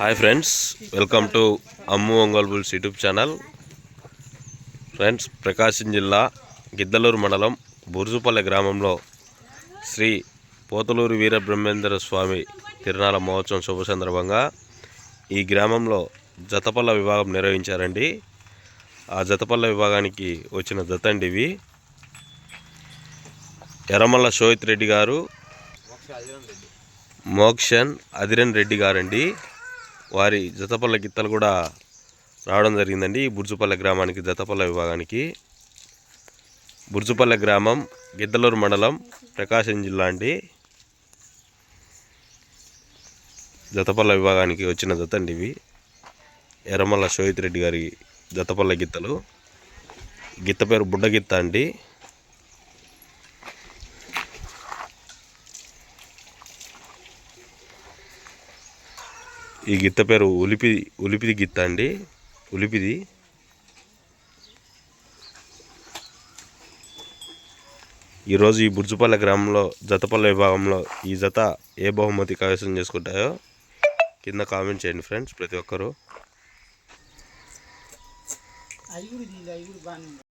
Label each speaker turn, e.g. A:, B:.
A: Hi friends welcome to Ammu Ongole bulls YouTube channel friends Prakasam జిల్లా గిద్దలూరు మండలం బుర్జుపల్లె గ్రామంలో శ్రీ పోతలూరు వీరబ్రహ్మేంద్ర స్వామి తిరునాళ మహోత్సవం శుభ సందర్భంగా ఈ గ్రామంలో జతపల్ల విభాగం నిర్వహించారండి. ఆ జతపల్ల విభాగానికి వచ్చిన జతండి ఇవి. ఎర్రమల్ల శోహిత్ రెడ్డి గారు మోక్షన్ అదిరన్ రెడ్డి గారండి. వారి జతపల్ల గిత్తలు కూడా రావడం జరిగిందండి. ఈ బుర్జుపల్లె గ్రామానికి జతపల్ల విభాగానికి. బుర్జుపల్లె గ్రామం గిద్దలూరు మండలం ప్రకాశం జిల్లా అండి. జతపల్ల విభాగానికి వచ్చిన జత అండి ఇవి. ఎర్రమల్ల శోహిత్ రెడ్డి గారి జతపల్ల గిత్తలు. గిత్త పేరు బుడ్డ గిత్త అండి. ఈ గిత్త పేరు ఉలిపి ఉలిపిది గిత్త అండి. ఉలిపిది. ఈరోజు ఈ బుర్జుపల్లె గ్రామంలో జతపల్లె విభాగంలో ఈ జత ఏ బహుమతి కైవసం చేసుకుంటాయో కింద కామెంట్ చేయండి ఫ్రెండ్స్ ప్రతి ఒక్కరూ.